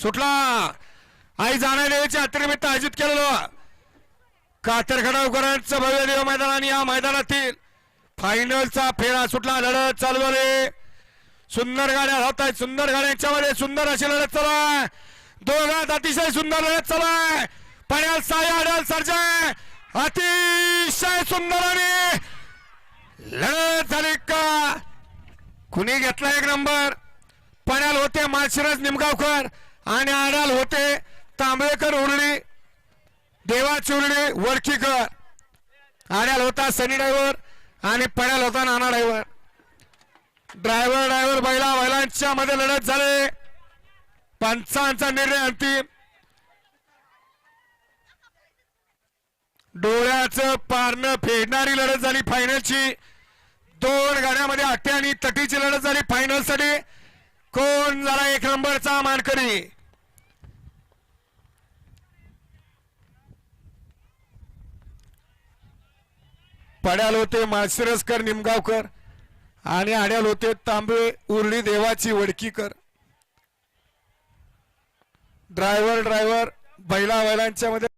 सुटला. आई जाण्याच्या अतिरिक्त आयोजित केलेलं. कातरखडावकरांचं भव्य देव मैदान आणि या मैदानातील फायनलचा फेरा सुटला. लढत चालू झाली. सुंदर गाड्या राहत आहेत सुंदर गाड्यांच्यामध्ये सुंदर अशी लढत चालू आहे. दोघात अतिशय सुंदर लढत चालू आहे. पण्याल साई आढळ सरजय अतिशय सुंदर आणि लढत झाली का? कुणी घेतला एक नंबर? पण्याल होते माळशिरस निमगावकर. आणि आडाल होते तांबळेकर उरळी देवा चुरडे वडकीकर आड्याल होता सनी ड्रायव्हर आणि पड्याल होता नाना ड्रायव्हर. ड्रायव्हर ड्रायव्हर बैला बैलांच्या मध्ये लढत झाले. पंचांचा निर्णय अंतिम. डोळ्याचं पारणं फेडणारी लढत झाली फायनलची दोन गाड्यामध्ये अट्टे आणि तटीची लढत झाली फायनलसाठी कोण झाला एक नंबरचा मानकरी पड्याल होते माळशिरसकर निमगावकर आणि आड्याल होते तांबे उरळी देवाची वडकीकर. ड्रायव्हर ड्रायव्हर बैला बैलांच्या मध्ये